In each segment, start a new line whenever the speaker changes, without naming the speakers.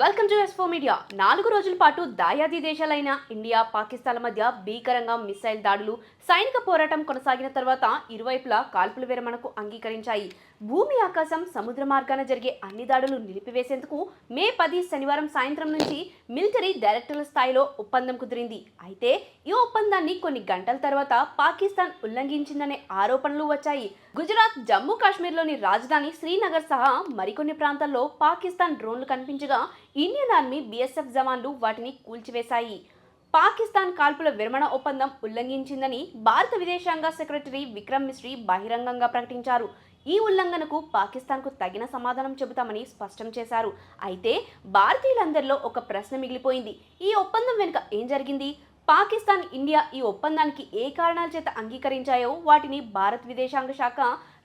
Welcome to ఎస్ఫో media నాలుగు రోజుల పాటు దాయాది దేశాలైన ఇండియా పాకిస్తాన్ల మధ్య భీకరంగా మిసైల్ దాడులు సైనిక పోరాటం కొనసాగిన తర్వాత ఇరువైపులా కాల్పుల విరమణకు అంగీకరించాయి. భూమి ఆకాశం సముద్ర మార్గాన జరిగే అన్ని దాడులు నిలిపివేసేందుకు మే పది శనివారం సాయంత్రం నుంచి మిలిటరీ డైరెక్టర్ల స్థాయిలో ఒప్పందం కుదిరింది. అయితే ఈ ఒప్పందాన్ని కొన్ని గంటల తర్వాత పాకిస్తాన్ ఉల్లంఘించిందనే ఆరోపణలు వచ్చాయి. గుజరాత్ జమ్మూ కాశ్మీర్లోని రాజధాని శ్రీనగర్ సహా మరికొన్ని ప్రాంతాల్లో పాకిస్తాన్ డ్రోన్లు కనిపించగా ఇండియన్ ఆర్మీ బీఎస్ఎఫ్ జవాన్లు వాటిని కూల్చివేశాయి. పాకిస్తాన్ కాల్పుల విరమణ ఒప్పందం ఉల్లంఘించిందని భారత విదేశాంగ సెక్రటరీ విక్రమ్ మిశ్రీ బహిరంగంగా ప్రకటించారు. ఈ ఉల్లంఘనకు పాకిస్తాన్కు తగిన సమాధానం చెబుతామని స్పష్టం చేశారు. అయితే భారతీయులందరిలో ఒక ప్రశ్న మిగిలిపోయింది. ఈ ఒప్పందం వెనుక ఏం జరిగింది? పాకిస్తాన్ ఇండియా ఈ ఒప్పందానికి ఏ కారణాల చేత అంగీకరించాయో వాటిని భారత్ విదేశాంగ శాఖ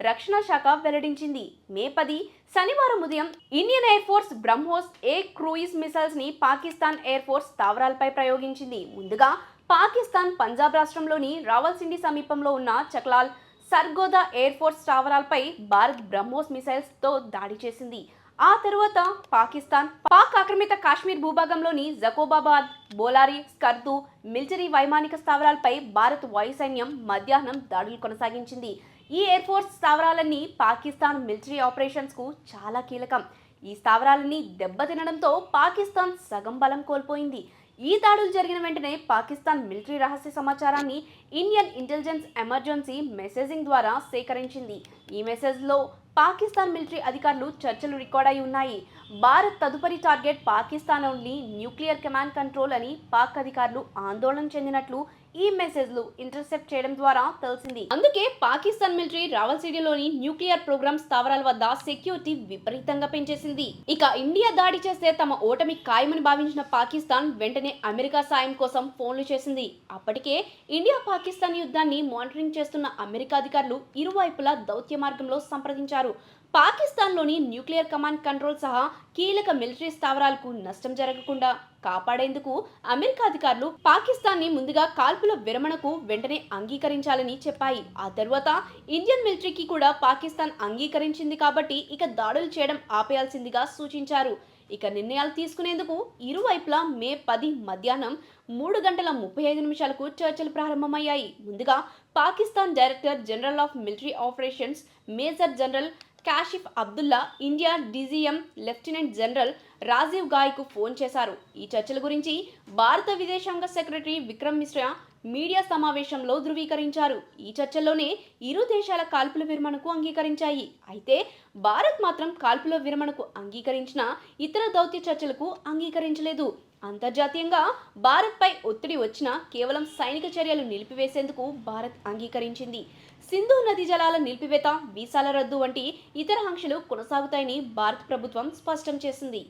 రక్షణ శాఖ వెల్లడించింది. మే పది శనివారం ఉదయం Indian air force BrahMos A cruise మిసైల్స్ని Pakistan air force స్థావరాలపై ప్రయోగించింది. ముందుగా పాకిస్తాన్ పంజాబ్ రాష్ట్రంలోని రావల్సిండి సమీపంలో ఉన్న చక్లాల్ సర్గోదా ఎయిర్ ఫోర్స్ స్థావరాలపై భారత్ బ్రహ్మోస్ మిసైల్స్తో దాడి చేసింది. ఆ తరువాత పాకిస్తాన్ పాక్ ఆక్రమిత కాశ్మీర్ భూభాగంలోని జకోబాబాద్ బోలారి స్కర్దు మిలిటరీ వైమానిక స్థావరాలపై భారత్ వాయుసైన్యం మధ్యాహ్నం దాడులు కొనసాగించింది. ఈ ఎయిర్ ఫోర్స్ స్థావరాలన్నీ పాకిస్తాన్ మిలిటరీ ఆపరేషన్స్కు చాలా కీలకం. ఈ స్థావరాలన్నీ దెబ్బతినడంతో పాకిస్తాన్ సగం బలం కోల్పోయింది. ఈ దాడులు జరిగిన వెంటనే పాకిస్తాన్ మిలిటరీ రహస్య సమాచారాన్ని ఇండియన్ ఇంటెలిజెన్స్ ఎమర్జెన్సీ మెసేజింగ్ ద్వారా సేకరించింది. ఈ మెసేజ్లో పాకిస్తాన్ మిలిటరీ అధికారులు చర్చలు రికార్డ్ అయి ఉన్నాయి. భారత్ తదుపరి target Pakistan only nuclear command control అని పాక్ అధికారులు ఆందోళన చెందినట్లు ఈ మెసేజ్లు ఇంటర్సెప్ట్ చేయడం ద్వారా తెలిసింది. అందుకే పాకిస్తాన్ మిలిటరీ రావల్సిడిలోని న్యూక్లియర్ ప్రోగ్రామ్ స్థావరాల వద్ద సెక్యూరిటీ విపరీతంగా పెంచేసింది. ఇక ఇండియా దాడి చేస్తే తమ ఓటమి ఖాయమని భావించిన పాకిస్తాన్ వెంటనే అమెరికా సాయం కోసం ఫోన్లు చేసింది. అప్పటికే ఇండియా పాకిస్తాన్ యుద్ధాన్ని మానిటరింగ్ చేస్తున్న అమెరికా అధికారులు ఇరువైపులా దౌత్య మార్గంలో సంప్రదించారు. పాకిస్తాన్లోని న్యూక్లియర్ కమాండ్ కంట్రోల్ సహా కీలక మిలిటరీ స్థావరాలకు నష్టం జరగకుండా కాపాడేందుకు అమెరికా అధికారులు పాకిస్తాన్ని ముందుగా కాల్పుల విరమణకు వెంటనే అంగీకరించాలని చెప్పాయి. ఆ తర్వాత ఇండియన్ మిలిటరీకి కూడా పాకిస్తాన్ అంగీకరించింది కాబట్టి ఇక దాడులు చేయడం ఆపేయాల్సిందిగా సూచించారు. ఇక నిర్ణయాలు తీసుకునేందుకు ఇరువైపులా మే పది మధ్యాహ్నం మూడు గంటల ముప్పై ఐదు నిమిషాలకు చర్చలు ప్రారంభమయ్యాయి. ముందుగా Pakistan director general of military operations major general Kashif Abdullah India DGM lieutenant general Rajiv గాయ్కు phone చేశారు. ఈ చర్చల గురించి భారత విదేశాంగ సెక్రటరీ విక్రమ్ మిశ్రా మీడియా సమావేశంలో ధృవీకరించారు. ఈ చర్చల్లోనే ఇరు దేశాల కాల్పుల విరమణకు అంగీకరించాయి. అయితే భారత్ మాత్రం కాల్పుల విరమణకు అంగీకరించిన ఇతర దౌత్య చర్చలకు అంగీకరించలేదు. అంతర్జాతీయంగా భారత్పై ఒత్తిడి వచ్చినా కేవలం సైనిక చర్యలు నిలిపివేసేందుకు భారత్ అంగీకరించింది. సింధు నదీ జలాల నిలిపివేత వీసాల రద్దు వంటి ఇతర ఆంక్షలు కొనసాగుతాయని భారత ప్రభుత్వం స్పష్టం చేసింది.